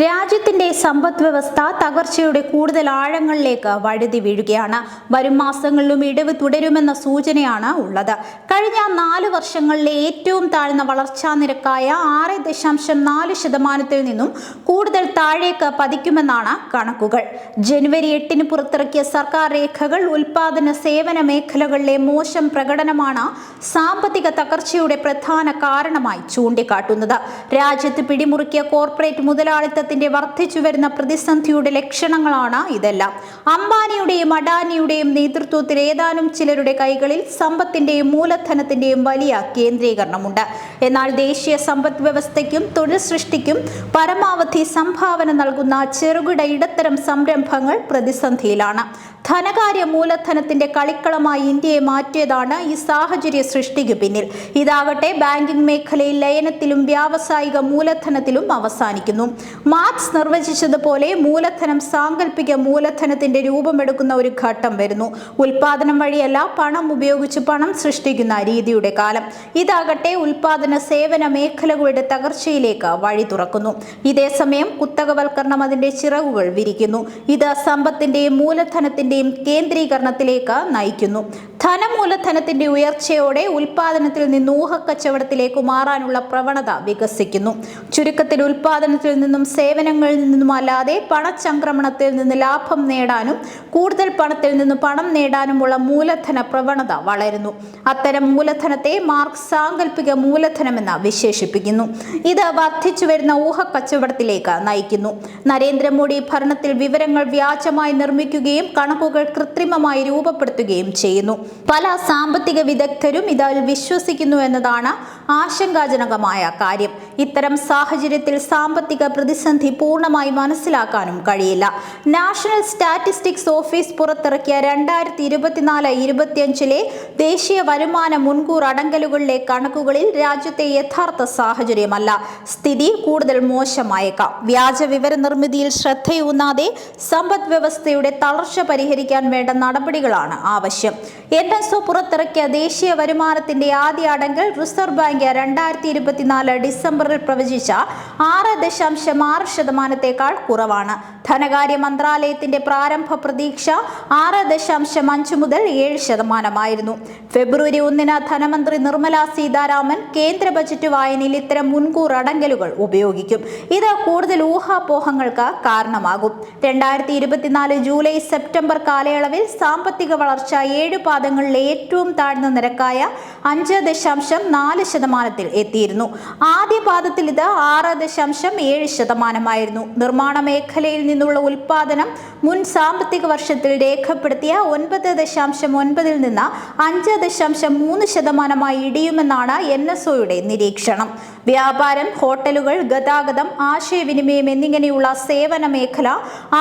രാജ്യത്തിന്റെ സമ്പദ് വ്യവസ്ഥ തകർച്ചയുടെ കൂടുതൽ ആഴങ്ങളിലേക്ക് വഴുതി വീഴുകയാണ്. വരും മാസങ്ങളിലും ഇടിവ് തുടരുമെന്ന സൂചനയാണ് ഉള്ളത്. കഴിഞ്ഞ നാല് വർഷങ്ങളിലെ ഏറ്റവും താഴ്ന്ന വളർച്ചാ നിരക്കായ ആറ് ദശാംശം നാല് ശതമാനത്തിൽ നിന്നും കൂടുതൽ താഴേക്ക് പതിക്കുമെന്നാണ് കണക്കുകൾ. ജനുവരി എട്ടിന് പുറത്തിറക്കിയ സർക്കാർ രേഖകൾ ഉൽപാദന സേവന മേഖലകളിലെ മോശം പ്രകടനമാണ് സാമ്പത്തിക തകർച്ചയുടെ പ്രധാന കാരണമായി ചൂണ്ടിക്കാട്ടുന്നത്. രാജ്യത്ത് പിടിമുറുക്കിയ കോർപ്പറേറ്റ് മുതലാളിത്തത്തിന്റെ വർദ്ധിച്ചു വരുന്ന പ്രതിസന്ധിയുടെ ലക്ഷണങ്ങളാണ് ഇതെല്ലാം. അംബാനിയുടെയും അഡാനിയുടെയും നേതൃത്വത്തിൽ ഏതാനും ചിലരുടെ കൈകളിൽ സമ്പത്തിന്റെയും മൂലധനത്തിന്റെയും വലിയ കേന്ദ്രീകരണമുണ്ട്. എന്നാൽ ദേശീയ സമ്പദ് വ്യവസ്ഥയ്ക്കും തൊഴിൽ സൃഷ്ടിക്കും പരമാവധി സംഭാവന നൽകുന്ന ചെറുകിട ഇടത്തരം സംരംഭങ്ങൾ പ്രതിസന്ധിയിലാണ്. ധനകാര്യ മൂലധനത്തിന്റെ കളിക്കളമായി ഇന്ത്യയെ മാറ്റിയതാണ് ഈ സാഹചര്യ സൃഷ്ടിക്ക് പിന്നിൽ. ഇതാകട്ടെ ബാങ്കിംഗ് മേഖലയിൽ ലയനത്തിലും വ്യാവസായിക മൂലധനത്തിലും അവസാനിക്കുന്നു. മാർക്സ് നിർവചിച്ചതുപോലെ മൂലധനം സാങ്കല്പിക മൂലധനത്തിന്റെ രൂപമെടുക്കുന്ന ഒരു ഘട്ടം വരുന്നു. ഉൽപാദനം വഴിയല്ല പണം ഉപയോഗിച്ച് പണം സൃഷ്ടിക്കുന്ന രീതിയുടെ കാലം. ഇതാകട്ടെ ഉൽപാദന സേവന മേഖലകളുടെ തകർച്ചയിലേക്ക് വഴി തുറക്കുന്നു. ഇതേസമയം കുത്തകവൽക്കരണം അതിന്റെ ചിറകുകൾ വിരിക്കുന്നു. ഇത് സമ്പത്തിന്റെയും മൂലധനത്തിന്റെയും കേന്ദ്രീകരണത്തിലേക്ക് നയിക്കുന്നു. ധനമൂലധനത്തിന്റെ ഉയർച്ചയോടെ ഉൽപാദനത്തിൽ നിന്ന് ഊഹക്കച്ചവടത്തിലേക്ക് മാറാനുള്ള പ്രവണത വികസിക്കുന്നു. ചുരുക്കത്തിൽ ഉൽപാദനത്തിൽ നിന്നും സേവനങ്ങളിൽ നിന്നും അല്ലാതെ പണചംക്രമണത്തിൽ നിന്ന് ലാഭം നേടാനും കൂടുതൽ പണത്തിൽ നിന്ന് പണം നേടാനുമുള്ള മൂലധന പ്രവണത വളരുന്നു. അത്തരം മൂലധനത്തെ മാർക്സ് സാങ്കല്പിക മൂലധനമെന്ന് വിശേഷിപ്പിക്കുന്നു. ഇത് വർദ്ധിച്ചു വരുന്ന ഊഹക്കച്ചവടത്തിലേക്ക് നയിക്കുന്നു. നരേന്ദ്രമോദി ഭരണത്തിൽ വിവരങ്ങൾ വ്യാജമായി നിർമ്മിക്കുകയും കണക്കുകൾ കൃത്രിമമായി രൂപപ്പെടുത്തുകയും ചെയ്യുന്നു. പല സാമ്പത്തിക വിദഗ്ധരും ഇതിൽ വിശ്വസിക്കുന്നു എന്നതാണ് ആശങ്കാജനകമായ കാര്യം. ഇത്തരം സാഹചര്യത്തിൽ സാമ്പത്തിക പ്രതിസന്ധി പൂർണമായി മനസ്സിലാക്കാനും കഴിയില്ല. നാഷണൽ സ്റ്റാറ്റിസ്റ്റിക്സ് ഓഫീസ് പുറത്തിറക്കിയ രണ്ടായിരത്തി ഇരുപത്തിനാല് ഇരുപത്തിയഞ്ചിലെ ദേശീയ വരുമാന മുൻകൂർ അടങ്കലുകളിലെ കണക്കുകളിൽ രാജ്യത്തെ യഥാർത്ഥ സാഹചര്യമല്ല. സ്ഥിതി കൂടുതൽ മോശമായേക്കാം. വ്യാജ വിവര നിർമ്മിതിയിൽ ശ്രദ്ധയൂന്നാതെ സമ്പദ് വ്യവസ്ഥയുടെ തളർച്ച പരിഹരിക്കാൻ വേണ്ട നടപടികളാണ് ആവശ്യം. എൻ എസ് ഒ പുറത്തിറക്കിയ ദേശീയ വരുമാനത്തിന്റെ ആദ്യ അടങ്കൽ റിസർവ് ബാങ്ക് രണ്ടായിരത്തി ഇരുപത്തിനാല് ഡിസംബറിൽ പ്രവചിച്ച ആറ് ദശാംശം ആറ് ശതമാനത്തേക്കാൾ കുറവാണ്. ധനകാര്യ മന്ത്രാലയത്തിന്റെ പ്രാരംഭ പ്രതീക്ഷ ആറ് ദശാംശം അഞ്ച് മുതൽ ഏഴ് ശതമാനമായിരുന്നു. ഫെബ്രുവരി ഒന്നിന് ധനമന്ത്രി നിർമ്മല സീതാരാമൻ കേന്ദ്ര ബജറ്റ് വായനയിൽ ഇത്തരം മുൻകൂർ അടങ്കലുകൾ ഉപയോഗിക്കും. ഇത് കൂടുതൽ ഊഹാപോഹങ്ങൾക്ക് കാരണമാകും. രണ്ടായിരത്തി ഇരുപത്തിനാല് ജൂലൈ സെപ്റ്റംബർ കാലയളവിൽ സാമ്പത്തിക വളർച്ച ഏഴ് പാദങ്ങളിലെ ഏറ്റവും താഴ്ന്ന നിരക്കായ അഞ്ച് ദശാംശം നാല് ശതമാനത്തിൽ എത്തിയിരുന്നു. ആദ്യ പാദത്തിൽ ഇത് ആറ് ദശാംശം ഏഴ് ശതമാനമായിരുന്നു. നിർമ്മാണ മേഖലയിൽ നിന്നുള്ള ഉൽപാദനം മുൻ സാമ്പത്തിക വർഷത്തിൽ രേഖപ്പെടുത്തിയ ഒൻപത് ദശാംശം ഒൻപതിൽ നിന്ന് അഞ്ച് ദശാംശം മൂന്ന് ശതമാനമായി ഇടിയുമെന്നാണ് എൻ എസ് ഒയുടെ നിരീക്ഷണം. വ്യാപാരം ഹോട്ടലുകൾ ഗതാഗതം ആശയവിനിമയം എന്നിങ്ങനെയുള്ള സേവന മേഖല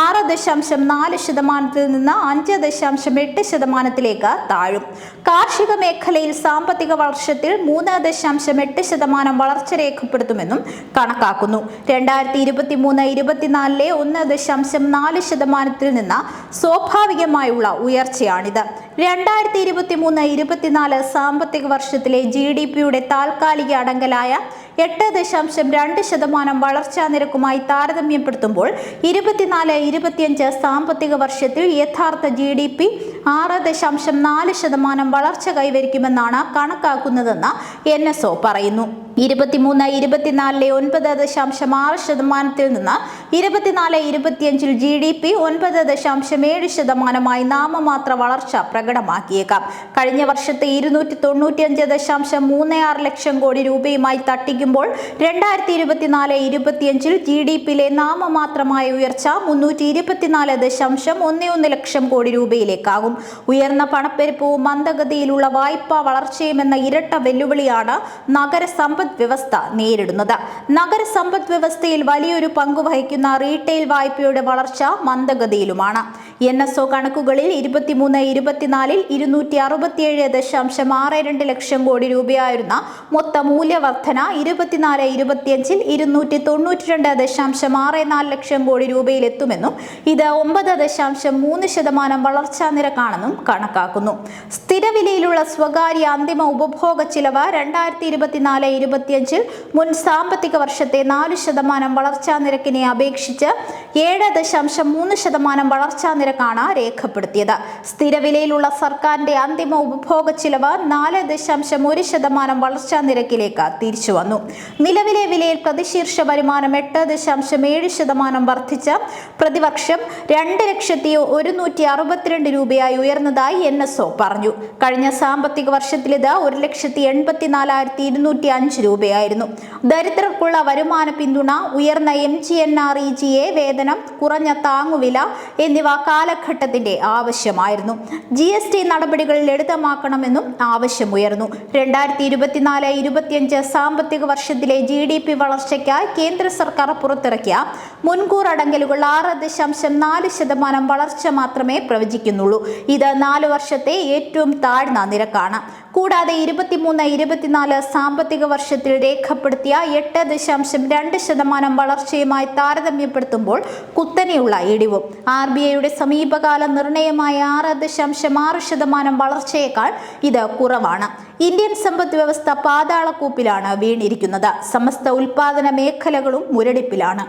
ആറ് ദശാംശം നാല് ശതമാനത്തിൽ നിന്ന് അഞ്ച് ദശാംശം എട്ട് ശതമാനത്തിലേക്ക് താഴും. കാർഷിക മേഖലയിൽ സാമ്പത്തിക വർഷത്തിൽ മൂന്ന് ദശാംശം എട്ട് ശതമാനം വളർച്ച രേഖപ്പെടുത്തുമെന്നും കണക്കാക്കുന്നു. രണ്ടായിരത്തി ഇരുപത്തി മൂന്ന് ഇരുപത്തിനാലിലെ ഒന്ന് ദശാംശം നാല് ശതമാനത്തിൽ നിന്ന് സ്വാഭാവികമായുള്ള ഉയർച്ചയാണിത്. രണ്ടായിരത്തി ഇരുപത്തി മൂന്ന് ഇരുപത്തിനാല് സാമ്പത്തിക വർഷത്തിലെ ജി ഡി പിയുടെ താൽക്കാലിക അടങ്കലായ എട്ട് ദശാംശം രണ്ട് ശതമാനം വളർച്ചാ നിരക്കുമായി താരതമ്യപ്പെടുത്തുമ്പോൾ ഇരുപത്തിനാല് ഇരുപത്തിയഞ്ച് സാമ്പത്തിക വർഷത്തിൽ യഥാർത്ഥ ജി ഡി പി ആറ് ദശാംശം നാല് ശതമാനം വളർച്ച കൈവരിക്കുമെന്നാണ് കണക്കാക്കുന്നതെന്ന് എൻ എസ് ഒ പറയുന്നു. ഇരുപത്തിമൂന്ന് ഇരുപത്തിനാലിലെ ഒൻപത് ദശാംശം ആറ് ശതമാനത്തിൽ നിന്ന് ഇരുപത്തിനാല് ഇരുപത്തിയഞ്ചിൽ ജി ഡി പി ഒൻപത് ദശാംശം ഏഴ് ശതമാനമായി നാമമാത്ര വളർച്ച പ്രകടമാക്കിയേക്കാം. കഴിഞ്ഞ വർഷത്തെ ഇരുന്നൂറ്റി തൊണ്ണൂറ്റിയഞ്ച് ദശാംശം മൂന്ന് ആറ് ലക്ഷം കോടി രൂപയുമായി തട്ടിക്കുമ്പോൾ രണ്ടായിരത്തി ഇരുപത്തിനാല് ഇരുപത്തിയഞ്ചിൽ ജി ഡി പിയിലെ നാമമാത്രമായ ഉയർച്ച മുന്നൂറ്റി ഇരുപത്തിനാല് ദശാംശം ഒന്ന് ഒന്ന് ലക്ഷം കോടി രൂപയിലേക്കാകും. ഉയർന്ന പണപ്പെരുപ്പവും മന്ദഗതിയിലുള്ള വായ്പാ വളർച്ചയും എന്ന ഇരട്ട വെല്ലുവിളിയാണ് നഗര സമ്പദ് വ്യവസ്ഥ നേരിടുന്നത്. നഗര സമ്പദ് വ്യവസ്ഥയിൽ വലിയൊരു പങ്ക് വഹിക്കുന്ന റീറ്റെയിൽ വായ്പയുടെ വളർച്ച മന്ദഗതിയിലുമാണ്. എൻ എസ് ഒ കണക്കുകളിൽ ഇരുപത്തിമൂന്ന് ഇരുപത്തിനാലിൽ ഇരുന്നൂറ്റി അറുപത്തിയേഴ് ദശാംശം ആറ് രണ്ട് ലക്ഷം കോടി രൂപയായിരുന്ന മൊത്ത മൂല്യവർധന ഇരുപത്തിനാല് ഇരുപത്തിയഞ്ചിൽ ഇരുന്നൂറ്റി തൊണ്ണൂറ്റി രണ്ട് ദശാംശം ആറ് നാല് ലക്ഷം കോടി രൂപയിലെത്തുമെന്നും ഇത് ഒമ്പത് ദശാംശം മൂന്ന് ശതമാനം വളർച്ചാ നിരക്കാണെന്നും കണക്കാക്കുന്നു. സ്ഥിരവിലയിലുള്ള സ്വകാര്യ അന്തിമ ഉപഭോഗ ചിലവ് രണ്ടായിരത്തി ഇരുപത്തിനാല് ഇരുപത്തിയഞ്ചിൽ മുൻ സാമ്പത്തിക വർഷത്തെ നാല് ശതമാനം വളർച്ചാ നിരക്കിനെ അപേക്ഷിച്ച് ഏഴ് ദശാംശം മൂന്ന് ശതമാനം വളർച്ചാ നിരക്കാണ് രേഖപ്പെടുത്തിയത്. സ്ഥിരവിലയിലുള്ള സർക്കാരിന്റെ അന്തിമ ഉപഭോഗ ചിലവ് നാല് ദശാംശം ഒരു ശതമാനം വളർച്ചാ നിരക്കിലേക്ക് തിരിച്ചു വന്നു. നിലവിലെ വിലയിൽ പ്രതിശീർഷ വരുമാനം എട്ട് ദശാംശം ഏഴ് ശതമാനം വർദ്ധിച്ച പ്രതിവർഷം രണ്ട് ലക്ഷത്തി ഒരുന്നൂറ്റി അറുപത്തിരണ്ട് രൂപയായി ഉയർന്നതായി എൻ എസ് ഒ പറഞ്ഞു. കഴിഞ്ഞ സാമ്പത്തിക വർഷത്തിലിത് ഒരു ലക്ഷത്തി എൺപത്തിനാലായിരത്തി ഇരുന്നൂറ്റി അഞ്ച് രൂപയായിരുന്നു. ദരിദ്രർക്കുള്ള വരുമാന പിന്തുണ ഉയർന്ന M G N R E G A വേതനം കുറഞ്ഞ താങ്ങുവില എന്നിവ കാലഘട്ടത്തിന്റെ ആവശ്യമായിരുന്നു. ജി എസ് ടി നടപടികൾ ലളിതമാക്കണമെന്നും ആവശ്യമുയർന്നു. രണ്ടായിരത്തി ഇരുപത്തിനാല് ഇരുപത്തിയഞ്ച് സാമ്പത്തിക വർഷത്തിലെ ജി ഡി പി വളർച്ചയ്ക്കായി കേന്ദ്ര സർക്കാർ പുറത്തിറക്കിയ മുൻകൂർ അടങ്കലുകൾ ആറ് ദശാംശം നാല് ശതമാനം വളർച്ച മാത്രമേ പ്രവചിക്കുന്നുള്ളൂ. ഇത് നാല് വർഷത്തെ ഏറ്റവും താഴ്ന്ന നിരക്കാണ്. കൂടാതെ ഇരുപത്തിമൂന്ന് ഇരുപത്തിനാല് സാമ്പത്തിക വർഷത്തിൽ രേഖപ്പെടുത്തിയ എട്ട് ദശാംശം രണ്ട് ശതമാനം വളർച്ചയുമായി താരതമ്യപ്പെടുത്തുമ്പോൾ കുത്തനെയുള്ള ഇടിവും. ആർ ബി ഐയുടെ സമീപകാല നിർണയമായ ആറ് ദശാംശം ആറ് ശതമാനം വളർച്ചയേക്കാൾ ഇത് കുറവാണ്. ഇന്ത്യൻ സമ്പദ് വ്യവസ്ഥ പാതാളക്കൂപ്പിലാണ് വീണിരിക്കുന്നത്. സമസ്ത ഉൽപാദന മേഖലകളും മുരടിപ്പിലാണ്.